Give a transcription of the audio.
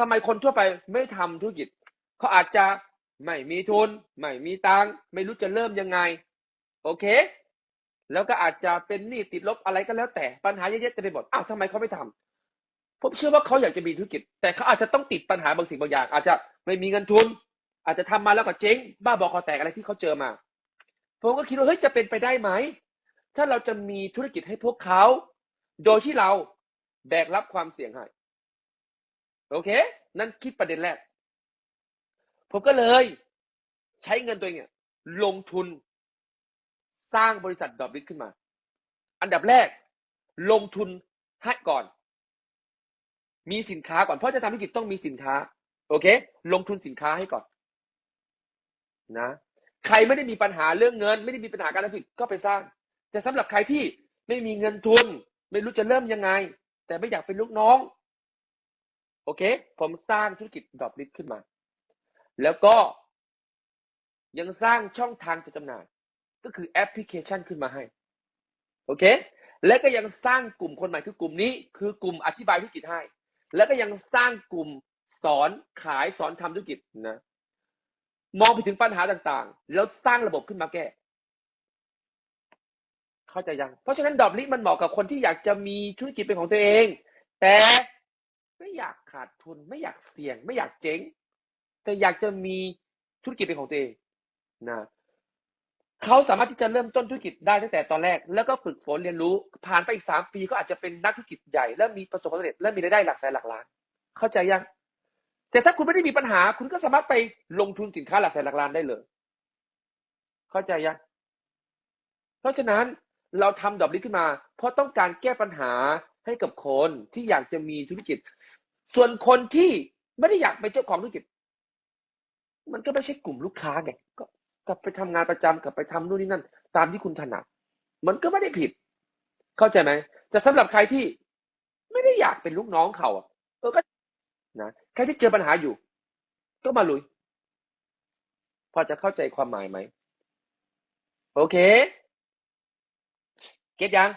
ทำไมคนทั่วไปไม่ทำธุรกิจ เขาอาจจะไม่มีทุน ไม่มีตังค์ไม่รู้จะเริ่มยังไง โอเค แล้วก็อาจจะเป็นหนี้ติดลบอะไรก็แล้วแต่ปัญหาเยอะแยะเต็มไปหมดอ้าวทำไมเขาไม่ทำผมเชื่อว่าเขาอยากจะมีธุรกิจ แต่เขาอาจจะต้องติดปัญหาบางสิ่งบางอย่าง อาจจะไม่มีเงินทุน อาจจะทำมาแล้วก็เจ๊ง บ้าบอคอแตกอะไรที่เขาเจอมา ผมก็คิดว่าเฮ้ยจะเป็นไปได้ไหม ถ้าเราจะมีธุรกิจให้พวกเขา โดยที่เราแบกรับความเสี่ยงให้ โอเค นั่นคิดประเด็นแรก ผมก็เลย ใช้เงินตัวเองเนี่ยลงทุนสร้างบริษัทดอบลิทขึ้นมา อันดับแรก ลงทุนให้ก่อน มีสินค้าก่อน เพราะจะทำธุรกิจต้องมีสินค้า โอเค ลงทุนสินค้าให้ก่อน นะ ใครไม่ได้มีปัญหาเรื่องเงิน ไม่ได้มีปัญหาการทำธุรกิจก็ไปสร้าง แต่สำหรับใครที่ไม่มีเงินทุน ไม่รู้จะเริ่มยังไง แต่ไม่อยากเป็นลูกน้อง โอเค ผมสร้างธุรกิจดรอปลิสขึ้นมา แล้วก็ยังสร้างช่องทางจะจำหน่าย ก็คือแอปพลิเคชันขึ้นมาให้ โอเค และก็ยังสร้างกลุ่มคนใหม่คือกลุ่มนี้ คือกลุ่มอธิบายธุรกิจให้ แล้วก็ยังสร้างกลุ่มสอนขายสอนทำธุรกิจนะ มองไปถึงปัญหาต่างๆ แล้วสร้างระบบขึ้นมาแก้ เข้าใจยัง เพราะฉะนั้นดอกลิมันเหมาะกับคนที่อยากจะมีธุรกิจเป็นของตัวเอง แต่ ไม่อยากขาดทุน ไม่อยากเสี่ยง ไม่อยากเจ๊ง แต่อยากจะมีธุรกิจเป็นของตัวเองนะเขาสามารถที่จะเริ่มต้นธุรกิจได้ตั้งแต่ตอนแรก แล้วก็ฝึกฝนเรียนรู้ ผ่านไปอีกสามปีก็อาจจะเป็นนักธุรกิจใหญ่ แล้วมีประสบความสำเร็จและมีรายได้หลักแสนหลักล้าน เข้าใจยัง แต่ถ้าคุณไม่ได้มีปัญหา คุณก็สามารถไปลงทุนสินค้าหลักแสนหลักล้านได้เลย เข้าใจยัง เพราะฉะนั้นเราทำดอกลิขึ้นมา เพราะต้องการแก้ปัญหา ให้กับคนที่อยากจะมีธุรกิจ ส่วนคนที่ไม่ได้อยากเป็นเจ้าของธุรกิจ มันก็ไม่ใช่กลุ่มลูกค้าไงก็กลับไปทำงานประจำกลับไปทำนู่นนี่นั่น ตามที่คุณถนัด มันก็ไม่ได้ผิด เข้าใจไหมแต่สำหรับใครที่ไม่ได้อยากเป็นลูกน้องเขาอะเออก็นะใครที่เจอปัญหาอยู่ ก็มาลุย พอจะเข้าใจความหมายไหม โอเค เก็ตยัง